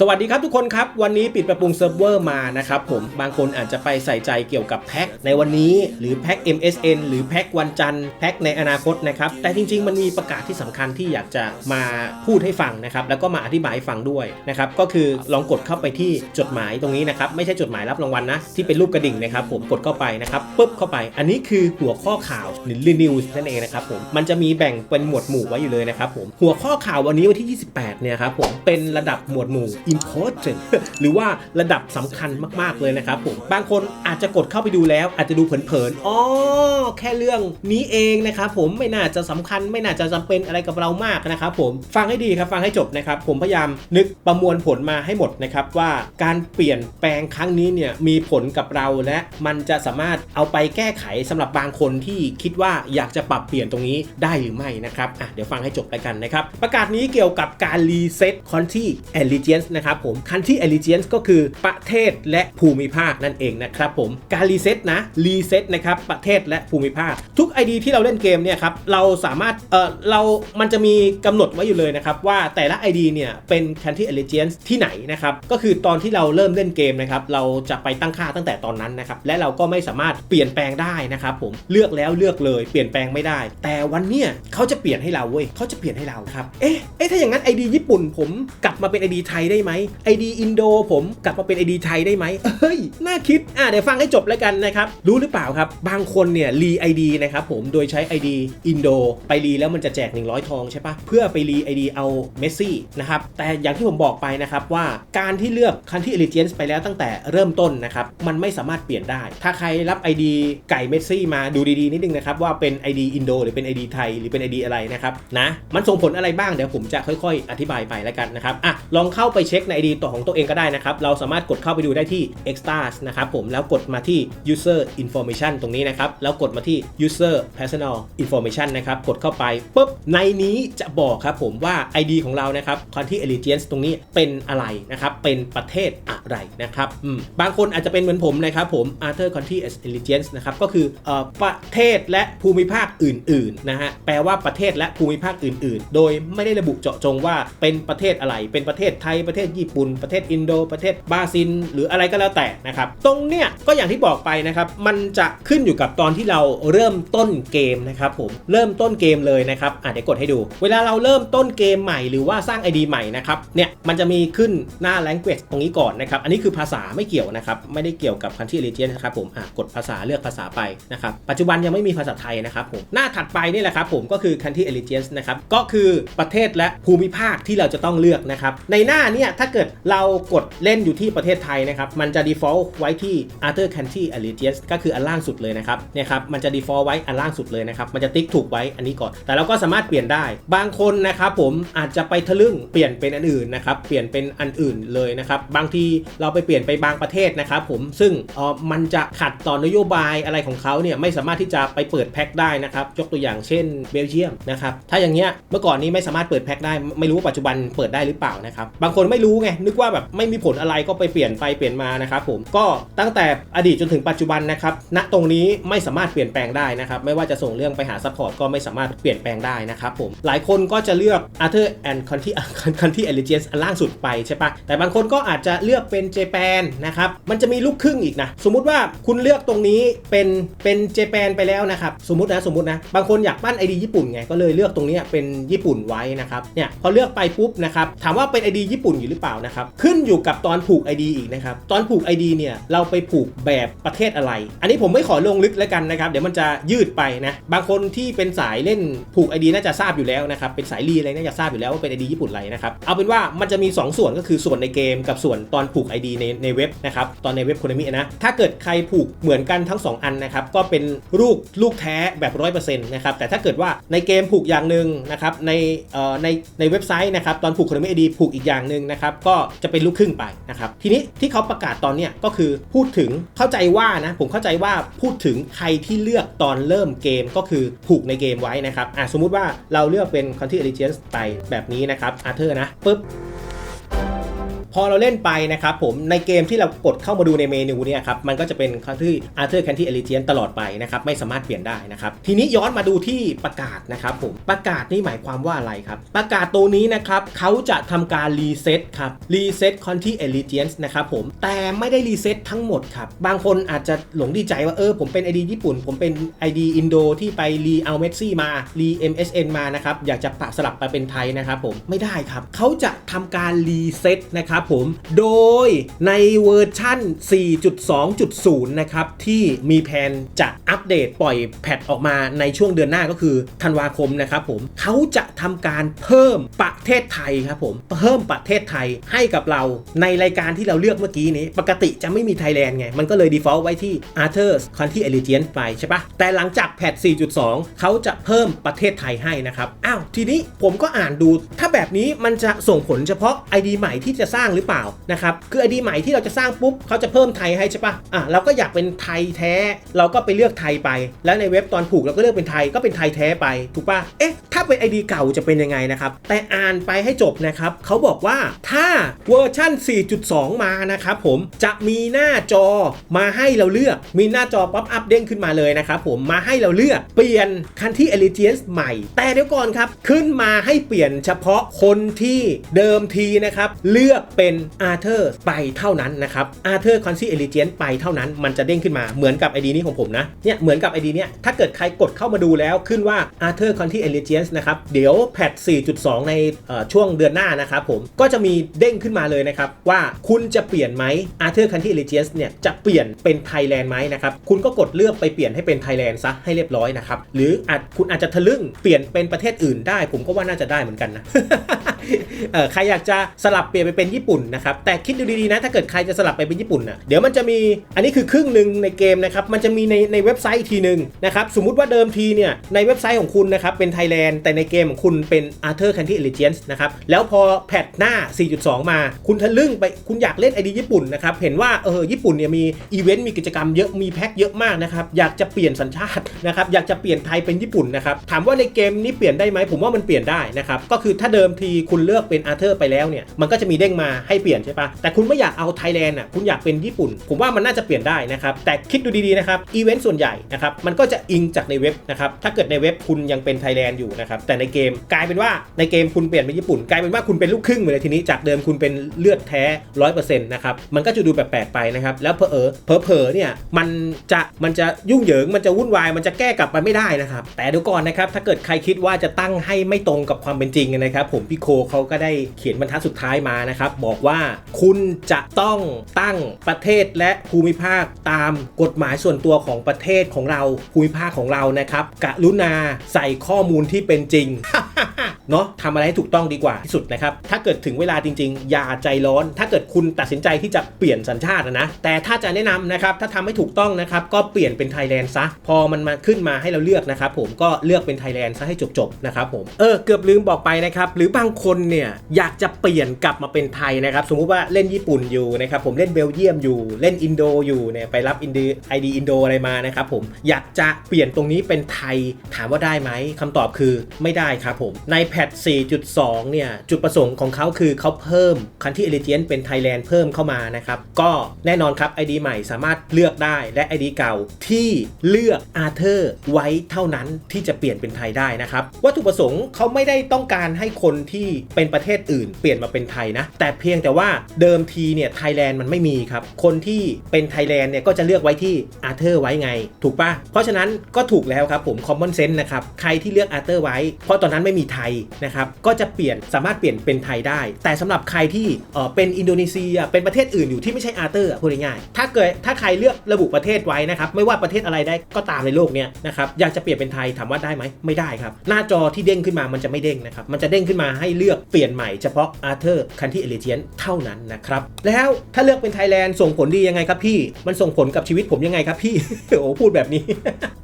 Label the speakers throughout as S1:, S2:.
S1: สวัสดีครับทุกคนครับ วันนี้ปิดปรับปรุงเซิร์ฟเวอร์มานะครับผมบางคนอาจจะไปใส่ใจเกี่ยวกับแพ็คในวันนี้ หรือแพ็ค MSN หรือแพ็ควันจันทร์แพ็คในอนาคตนะครับแต่จริง ๆ มันมีประกาศที่สำคัญที่อยากจะมาพูดให้ฟังนะครับแล้วก็มาอธิบายให้ฟังด้วยนะครับก็คือลองกดเข้าไปที่จดหมายตรงนี้นะครับไม่ใช่จดหมายรับรางวัลนะที่เป็นรูปกระดิ่งนะครับผมกดเข้าไปนะครับปุ๊บเข้าไป อันนี้คือหัวข้อข่าวหรือ news นั่นเองนะครับผมมันจะมีแบ่งเป็นหมวดหมู่ไว้อยู่เลยนะครับผมหัวข้อข่าววันนี้วันที่ 28เนี่ยครับผมเป็นระดับหมวดหมู่ important หรือว่าระดับสำคัญมาก ๆ เลยนะครับผม บางคนอาจจะกดเข้าไปดูแล้ว อาจจะดูเผินๆอ๋อแค่เรื่องนี้เองนะครับผมไม่น่าจะสำคัญ ไม่น่าจะจำเป็นอะไรกับเรามากนะครับผมฟังให้ดีครับฟังให้จบนะครับ ผมพยายามนึกประมวลผลมาให้หมดนะครับว่าการเปลี่ยนแปลงครั้งนี้เนี่ยมีผลกับเราและมันจะสามารถเอาไปแก้ไขสำหรับบางคนที่คิดว่าอยากจะปรับเปลี่ยนตรงนี้ได้หรือไม่นะครับอะเดี๋ยวฟังให้จบแล้วกันนะครับ ประกาศนี้เกี่ยวกับการรีเซ็ต country allegiance นะครับผม country allegiance ก็คือประเทศและภูมิภาคนั่นเองนะครับผม การรีเซ็ตนะ รีเซ็ตนะครับ ประเทศและภูมิภาค ทุก ID ที่เราเล่นเกมเนี่ยครับ เราสามารถ เออเรา มันจะมีกำหนดไว้อยู่เลยนะครับ ว่าแต่ละ ID เนี่ยเป็น country allegiance ที่ไหนนะครับ ก็คือตอนที่เราเริ่มเล่นเกมนะครับ เราจะไปตั้งค่าตั้งแต่ตอนนั้นนะครับ และเราก็ไม่สามารถเปลี่ยนแปลงได้นะครับผม เลือกแล้วเลือกเลยเปลี่ยนแปลงไม่ได้ แต่วันเนี้ยเขาจะเปลี่ยนให้เราเว้ยเขาจะเปลี่ยนให้เราครับ เอ๊ะ เอ๊ะ ถ้าอย่างนั้น ID ญี่ปุ่นผมกลับมาเป็น ID ไทยได้ไหม ID อินโดผมกลับมาเป็น ID ไทยได้ไหมเฮ้ย น่าคิด อะเดี๋ยวฟังให้จบแล้วกันนะครับ รู้หรือเปล่าครับ บางคนเนี่ยรี ID นะครับผม โดยใช้ ID อินโดไปรีแล้วมันจะแจก 100 ทองใช่ปะเพื่อไปรี ID เอาเมสซี่นะครับ แต่อย่างที่ผมบอกไปนะครับว่าการที่เลือก Country Allegiance ไปแล้วตั้งแต่เริ่มต้นนะครับ มันไม่สามารถเปลี่ยนได้ ถ้าใครรับ ID ไก่เมสซี่มาดูดีๆ นิดนึงนะครับว่าเป็น ID อินโดหรือเป็น ID ไทยหรือเป็น ID อะไรนะครับนะ มันส่งผลอะไรบ้างเดี๋ยวผมจะค่อย ๆ อธิบายไปแล้วกันนะครับอะลองเข้าไปเช็คใน ID ตัวของตัวเองก็ได้นะครับ เราสามารถกดเข้าไปดูได้ที่ Extras นะครับผม แล้วกดมาที่ User Information ตรงนี้นะครับ แล้วกดมาที่ User Personal Information นะครับ กดเข้าไปปุ๊บ ในนี้จะบอกครับผมว่า ID ของเรานะครับ Country Allegiance ตรงนี้เป็นอะไรนะครับ เป็นประเทศอะไรนะครับอืมบางคนอาจจะเป็นเหมือนผมนะครับผม Arthur Country Allegiance นะครับ ก็คือเอ่อประเทศและภูมิภาคอื่นๆนะฮะ แปลว่าประเทศและภูมิภาคอื่น ๆ โดยไม่ได้ระบุเจาะจงว่าเป็นประเทศอะไร เป็นประเทศไทยประเทศทศญี่ปุ่น ประเทศอินโด ประเทศบราซิล หรืออะไรก็แล้วแต่นะครับ ตรงเนี้ยก็อย่างที่บอกไปนะครับ มันจะขึ้นอยู่กับตอนที่เราเริ่มต้นเกมนะครับผม เริ่มต้นเกมเลยนะครับอะเดี๋ยวกดให้ดู เวลาเราเริ่มต้นเกมใหม่หรือว่าสร้าง ID ใหม่นะครับ เนี่ย มันจะมีขึ้นหน้า language ตรงนี้ก่อนนะครับ อันนี้คือภาษาไม่เกี่ยวนะครับ ไม่ได้เกี่ยวกับ country allegiance นะครับผม อะ กดภาษาเลือกภาษาไปนะครับ ปัจจุบันยังไม่มีภาษาไทยนะครับผม หน้าถัดไปนี่แหละครับผม ก็คือ country allegiance นะครับ ก็คือประเทศและภูมิภาคที่เราจะต้องเลือกนะครับ ในหน้าเนี่ยถ้าเกิดเรากดเล่นอยู่ที่ประเทศไทยนะครับ มันจะ default ไว้ที่ other country allegiance ก็คืออันล่างสุดเลยนะครับเนี่ยครับมันจะ default ไว้อันล่างสุดเลยนะครับ มันจะติ๊กถูกไว้อันนี้ก่อน แต่เราก็สามารถเปลี่ยนได้ บางคนนะครับผมอาจจะไปทะลึ่งเปลี่ยนเป็นอันอื่นนะครับ เปลี่ยนเป็นอันอื่นเลยนะครับ บางทีเราไปเปลี่ยนไปบางประเทศนะครับผม ซึ่งเออมันจะขัดต่อนโยบายอะไรของเขาเนี่ยไม่สามารถที่จะไปเปิดแพ็คได้นะครับ ยกตัวอย่างเช่นเบลเยียมนะครับ ถ้าอย่างเงี้ยเมื่อก่อนนี้ไม่สามารถเปิดแพ็คได้ ไม่รู้ว่าปัจจุบันเปิดได้หรือเปล่านะครับ บางคนไม่รู้ไงนึกว่าแบบไม่มีผลอะไรก็ไปเปลี่ยนไปเปลี่ยนมานะครับผมก็ตั้งแต่อดีตจนถึงปัจจุบันนะครับณตรงนี้ไม่สามารถเปลี่ยนแปลงได้นะครับไม่ว่าจะส่งเรื่องไปหาซัพพอร์ตก็ไม่สามารถเปลี่ยนแปลงได้นะครับผมหลายคนก็จะเลือก Arthur and Country Country Allegiance อันล่างสุดไปใช่ปะแต่บางคนก็อาจจะเลือกเป็นเจแปนนะครับมันจะมีลูกครึ่งอีกนะสมมุติว่าคุณเลือกตรงนี้เป็นเป็นเจแปนไปแล้วนะครับสมมตินะสมมตินะบางคนอยากปั้น ID ญี่ปุ่นไงก็เลยเลือกตรงนี้เป็นญี่ปุ่นไว้นะครับเนี่ยพอเลือกไปปุ๊บนะครับถามว่าเป็น ID ญี่ปุ่นอยู่หรือเปล่านะครับ ขึ้นอยู่กับตอนผูก ID อีกนะครับ ตอนผูก ID เนี่ยเราไปผูกแบบประเทศอะไร อันนี้ผมไม่ขอลงลึกแล้วกันนะครับเดี๋ยวมันจะยืดไปนะบางคนที่เป็นสายเล่นผูก ID น่าจะทราบอยู่แล้วนะครับเป็นสายรีอะไรน่าจะทราบอยู่แล้วว่าเป็น ID ญี่ปุ่นอะไรนะครับเอาเป็นว่ามันจะมี 2 ส่วนก็คือส่วนในเกมกับส่วนตอนผูก ID ในในเว็บนะครับตอนในเว็บโคนามินะถ้าเกิดใครผูกเหมือนกันทั้ง 2 อันนะครับก็เป็นลูกลูกแท้แบบ100%นะครับแต่ถ้าเกิดว่าในเกมผูกอย่างหนึ่งนะครับในเอ่อในในเว็บไซต์นะครับตอนผูกโคนามิ ID ผูกอีกอย่างหนึ่งนะครับก็จะเป็นลูกครึ่งไปนะครับทีนี้ที่เขาประกาศตอนเนี้ยก็คือพูดถึงเข้าใจว่านะผมเข้าใจว่าพูดถึงใครที่เลือกตอนเริ่มเกมก็คือผูกในเกมไว้นะครับอะสมมุติว่าเราเลือกเป็น Country Allegiance ไปแบบนี้นะครับอาเธอร์นะปุ๊บ อพอเราเล่นไปนะครับผมในเกมที่เรากดเข้ามาดูในเมนูเนี่ยครับมันก็จะเป็นคันที่ Arthur Canty e l i g i a n ตลอดไปนะครับไม่สามารถเปลี่ยนได้นะครับทีนี้ย้อนมาดูที่ประกาศนะครับผมประกาศนี่หมายความว่าอะไรครับ ประกาศตัวนี้นะครับเขาจะทำการรีเซ็ตครับรีเซ็ต Canty e l i g i a n นะครับผมแต่ไม่ได้รีเซ็ตทั้งหมดครับบางคนอาจจะหลงดีใจว่าเออผมเป็น ID ญี่ปุ่น ผมเป็น ID อินโดที่ไปรีเอาเมสซี่มารี MSN มานะครับอยากจะปะสลับไปเป็นไทยนะครับผมไม่ได้ครับเขาจะทำการรีเซ็ตนะครับผม โดยในเวอร์ชั่น 4.2.0 นะครับ ที่มีแผนจะอัปเดตปล่อยแพทออกมาในช่วงเดือนหน้าก็คือธันวาคมนะครับผมเขาจะทำการเพิ่มประเทศไทยครับผมเพิ่มประเทศไทยให้กับเราในรายการที่เราเลือกเมื่อกี้นี้ ปกติจะไม่มีไทยแลนด์ไง มันก็เลย default ไว้ที่ Arthur's Country Allegiance ไปใช่ปะแต่หลังจากแพท 4.2 เขาจะเพิ่มประเทศไทยให้นะครับ อ้าว ทีนี้ผมก็อ่านดู ถ้าแบบนี้มันจะส่งผลเฉพาะ ID ใหม่ที่จะสร้างหรือเปล่านะครับคือ ID ใหม่ที่เราจะสร้างปุ๊บเขาจะเพิ่มไทยให้ใช่ปะอะเราก็อยากเป็นไทยแท้ เราก็ไปเลือกไทยไป แล้วในเว็บตอนผูกเราก็เลือกเป็นไทยก็เป็นไทยแท้ไปถูกปะเอ๊ะถ้าเป็น ID เก่าจะเป็นยังไงนะครับแต่อ่านไปให้จบนะครับเขาบอกว่าถ้าเวอร์ชั่น 4.2 มานะครับผมจะมีหน้าจอมาให้เราเลือกมีหน้าจอป๊อปอัพเด้งขึ้นมาเลยนะครับผมมาให้เราเลือกเปลี่ยนคันที่ Allegiance ใหม่ แต่เดี๋ยวก่อนครับ ขึ้นมาให้เปลี่ยนเฉพาะคนที่เดิมทีนะครับ เลือกเป็น Arthur ไปเท่านั้นนะครับ Arthur c o n c y Allegiance ไปเท่านั้นมันจะเด้งขึ้นมาเหมือนกับ ID นี้ของผมนะเนี่ยเหมือนกับ ID เนี้ยถ้าเกิดใครกดเข้ามาดูแล้วขึ้นว่า Arthur c o n t y Allegiance นะครับ เดี๋ยวแพท 4.2 ในช่วงเดือนหน้านะครับผมก็จะมีเด้งขึ้นมาเลยนะครับ ว่าคุณจะเปลี่ยนไหม Arthur c o n t y Allegiance เนี่ยจะเปลี่ยนเป็น Thailand ไหมนะครับ คุณก็กดเลือกไปเปลี่ยนให้เป็น Thailand ซะให้เรียบร้อยนะครับ หรืออาจคุณอาจจะทะลึ่งเปลี่ยนเป็นประเทศอื่นได้ ผมก็ว่าน่าจะได้เหมือนกันนะใครอยากจะสลับเปลี่ยนไปเป็นญี่ปุ่นนะครับแต่คิดดูดีๆนะถ้าเกิดใครจะสลับไปเป็นญี่ปุ่นนะเดี๋ยวมันจะมีอันนี้คือครึ่งหนึ่งในเกมนะครับมันจะมีในในเว็บไซต์อีกทีหนึ่งนะครับสมมุติว่าเดิมทีเนี่ยในเว็บไซต์ของคุณนะครับเป็นไทยแลนด์แต่ในเกมของคุณเป็น Arthur Country Allegiance นะครับแล้วพอแพทหน้า 4.2 มา คุณทะลึ่งไปคุณอยากเล่นไอดีญี่ปุ่นนะครับเห็นว่าเออญี่ปุ่นเนี่ยมีอีเวนต์มีกิจกรรมเยอะมีแพ็คเยอะมากนะครับอยากจะเปลี่ยนสัญชาตินะครับอยากจะเปลี่ยนไทยเป็นญี่ปุ่นนะครับถามว่าในเกมนี้เปลี่ยนได้ไหมผมว่ามันเปลี่ยนได้นะครับก็คือถ้าเดิมทีคุณเลือกเป็นอาร์เธอร์ไปแล้วเนี่ยมันก็จะมีเด้งมาให้เปลี่ยนใช่ปะแต่คุณไม่อยากเอาไทยแลนด์อะคุณอยากเป็นญี่ปุ่น ผมว่ามันน่าจะเปลี่ยนได้นะครับแต่คิดดูดีๆนะครับอีเวนต์ส่วนใหญ่นะครับมันก็จะอิงจากในเว็บนะครับถ้าเกิดในเว็บคุณยังเป็นไทยแลนด์อยู่นะครับแต่ในเกมกลายเป็นว่าในเกมคุณเปลี่ยนเป็นญี่ปุ่น กลายเป็นว่าคุณเป็นลูกครึ่งเลยทีนี้จากเดิมคุณเป็นเลือดแท้ร้อยเปอร์เซ็นต์นะครับมันก็จะดูแปลกๆไปนะครับแล้วเพอเออเพอเพอเนี่ยมันจะมันจะยุ่งเหยิงมันจะวุ่นวายมันจะแก้กลับไปไม่ได้นะครับแต่ดี๋ยวก่อนนะครับถ้าเกิดใครคิดว่าจะตั้งให้ไม่ตรงกับความเป็นจริงนะครับผมพี่โคเขาก็ได้เขียนบรรทัดสุดท้ายมานะครับบอกว่า คุณจะต้องตั้งประเทศและภูมิภาคตามกฎหมายส่วนตัวของประเทศของเราภูมิภาคของเรานะครับกรุณาใส่ข้อมูลที่เป็นจริง เนาะทำอะไรให้ถูกต้องดีกว่าที่สุดนะครับ ถ้าเกิดถึงเวลาจริงๆ อย่าใจร้อน ถ้าเกิดคุณตัดสินใจที่จะเปลี่ยนสัญชาติอะนะ แต่ถ้าจะแนะนำนะครับ ถ้าทำให้ถูกต้องนะครับ ก็เปลี่ยนเป็นไทยแลนด์ซะ พอมันมาขึ้นมาให้เราเลือกนะครับผม ก็เลือกเป็นไทยแลนด์ซะให้จบๆนะครับผม เออ เกือบลืมบอกไปนะครับ หรือบางคนเนี่ยอยากจะเปลี่ยนกลับมาเป็นไทยนะครับ สมมุติว่าเล่นญี่ปุ่นอยู่นะครับ ผมเล่นเบลเยียมอยู่ เล่นอินโดอยู่เนี่ย ไปรับอินดีไอดีอินโดอะไรมานะครับผม อยากจะเปลี่ยนตรงนี้เป็นไทย ถามว่าได้ไหมคำตอบคือไม่ได้ครับผม ในแพท4.2 เนี่ย จุดประสงค์ของเขาคือเขาเพิ่มคันที่เอลิเจนเป็นไทยแลนด์เพิ่มเข้ามานะครับ ก็แน่นอนครับ ID ใหม่สามารถเลือกได้และ ID เก่าที่เลือกอาเธอร์ไว้เท่านั้นที่จะเปลี่ยนเป็นไทยได้นะครับ วัตถุประสงค์เขาไม่ได้ต้องการให้คนที่เป็นประเทศอื่น เปลี่ยนมาเป็นไทยนะ แต่เพียงแต่ว่าเดิมทีเนี่ยไทยแลนด์มันไม่มีครับ คนที่เป็นไทยแลนด์เนี่ยก็จะเลือกไว้ที่อาเธอร์ไว้ไง ถูกปะเพราะฉะนั้นก็ถูกแล้วครับผม common sense นะครับ ใครที่เลือกอาเธอร์ไว้ เพราะตอนนั้นไม่มีไทยนะครับก็จะเปลี่ยนสามารถเปลี่ยนเป็นไทยได้ แต่สำหรับใครที่เป็นอินโดนีเซียเป็นประเทศอื่นอยู่ที่ไม่ใช่อาร์เตอร์พูดง่ายๆถ้าเกิดถ้าใครเลือกระบุประเทศไว้นะครับไม่ว่าประเทศอะไรได้ก็ตามในโลกเนี้ยนะครับอยากจะเปลี่ยนเป็นไทยถามว่าได้ไหมไม่ได้ครับ หน้าจอที่เด้งขึ้นมามันจะไม่เด้งนะครับมันจะเด้งขึ้นมาให้เลือกเปลี่ยนใหม่เฉพาะอาร์เธอร์คันที่เอเลเจียนเท่านั้นนะครับแล้วถ้าเลือกเป็นไทยแลนด์ส่งผลดียังไงครับพี่มันส่งผลกับชีวิตผมยังไงครับพี่โอ้พูดแบบนี้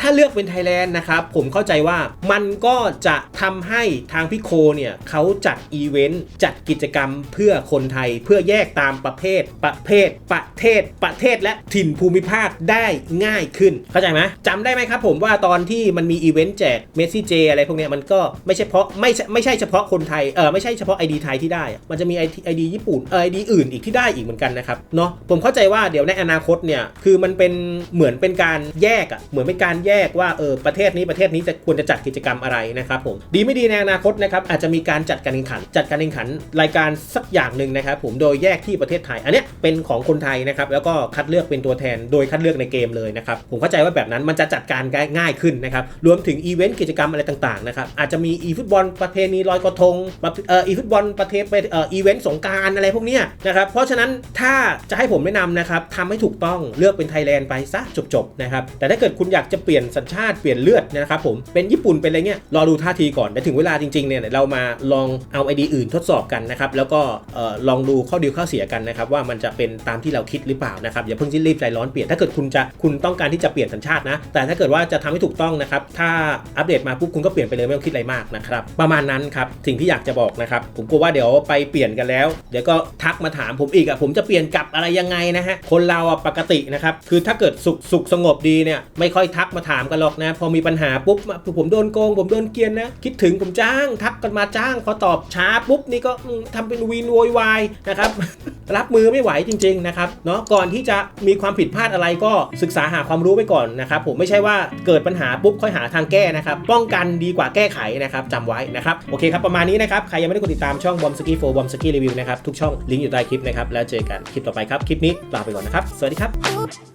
S1: ถ้าเลือกเป็นไทยแลนด์นะครับผมเข้าใจว่ามันก็จะทำให้ทางพิโคเนี่ยเขาจัดอีเวนต์จัดกิจกรรมเพื่อคนไทยเพื่อแยกตามประเภท ประเภท ประเทศ ประเทศและถิ่นภูมิภาคได้ง่ายขึ้น เข้าใจไหมจำได้ไหมครับผมว่าตอนที่มันมีอีเวนต์แจกเมสซี่เจอะไรพวกเนี้ยมันก็ไม่ใช่เพราะไม่ใช่ไม่ใช่เฉพาะคนไทยเออไม่ใช่เฉพาะ ID ไทยที่ได้ มันจะมี ID ญี่ปุ่นเออ ID อื่นอีกที่ได้อีกเหมือนกันนะครับเนาะผมเข้าใจว่าเดี๋ยวในอนาคตเนี่ยคือมันเป็นเหมือนเป็นการแยกอะเหมือนเป็นการแยกว่าเออประเทศนี้ประเทศนี้จะควรจะจัดกิจกรรมอะไรนะครับผมดีไม่ดีในอนาคตนะครับอาจจะมีการจัดการแข่งขัน จัดการแข่งขันรายการสักอย่างหนึ่งนะครับผมโดยแยกที่ประเทศไทย อันเนี้ยเป็นของคนไทยนะครับแล้วก็คัดเลือกเป็นตัวแทนโดยคัดเลือกในเกมเลยนะครับผมเข้าใจว่าแบบนั้นมันจะจัดการง่ายขึ้นนะครับรวมถึงอีเวนต์กิจกรรมอะไรต่างๆนะครับอาจจะมีอีฟุตบอลประเพณีลอยกระทงเอ่ออีฟุตบอลประเทศเอ่ออีเวนต์สงการอะไรพวกเนี้ยนะครับเพราะฉะนั้นถ้าจะให้ผมแนะนำนะครับทำให้ถูกต้องเลือกเป็นไทยแลนด์ไปซะจบๆนะครับแต่ถ้าเกิดคุณอยากจะเปลี่ยนสัญชาติเปลี่ยนเลือดนะครับผมเป็นญี่ปุ่นเป็นอะไรเงี้ยรอดูท่าทีก่อนแต่ถึงเวลาจริงๆเนี่ยเรามาลองเอาไอเดียอื่นทดสอบกันนะครับแล้วก็ลองดูข้อดีข้อเสียกันนะครับว่ามันจะเป็นตามที่เราคิดหรือเปล่านะครับอย่าเพิ่งรีบใจร้อนเปลี่ยนถ้าเกิดคุณจะคุณต้องการที่จะเปลี่ยนสัญชาตินะ แต่ถ้าเกิดว่าจะทำให้ถูกต้องนะครับถ้าอัปเดตมาปุ๊บคุณก็เปลี่ยนไปเลยไม่ต้องคิดอะไรมากนะครับประมาณนั้นครับสิ่งที่อยากจะบอกนะครับผมกลัวว่าเดี๋ยวไปเปลี่ยนกันแล้ว เดี๋ยวก็ทักมาถามผมอีกอะผมจะเปลี่ยนกลับอะไรยังไงนะฮะคนเราอะปกตินะครับคือถ้าเกิดสุขสุขสงบดีเนี่ยไม่ค่อยทักมาถามกันหรอกนะ พอมีปัญหาปุ๊บผมโดนโกง ผมโดนเกียนนะคิดถึงผมจ้างทักกันมาจ้าง พอตอบช้าปุ๊บนี่ก็อืมทำเป็นวีนโวยวายนะครับรับมือไม่ไหวจริงๆนะครับเนาะก่อนที่จะมีความผิดพลาดอะไรก็ศึกษาหาความรู้ไปก่อนนะครับผมไม่ใช่ว่าเกิดปัญหาปุ๊บค่อยหาทางแก้นะครับป้องกันดีกว่าแก้ไขนะครับจำไว้นะครับโอเคครับประมาณนี้นะครับใครยังไม่ได้กดติดตามช่องบอมสกี้โฟบอมสกี้รีวิวนะครับทุกช่องลิงก์อยู่ใต้คลิปนะครับแล้วเจอกันคลิปต่อไปครับคลิปนี้ลาไปก่อนนะครับสวัสดีครับ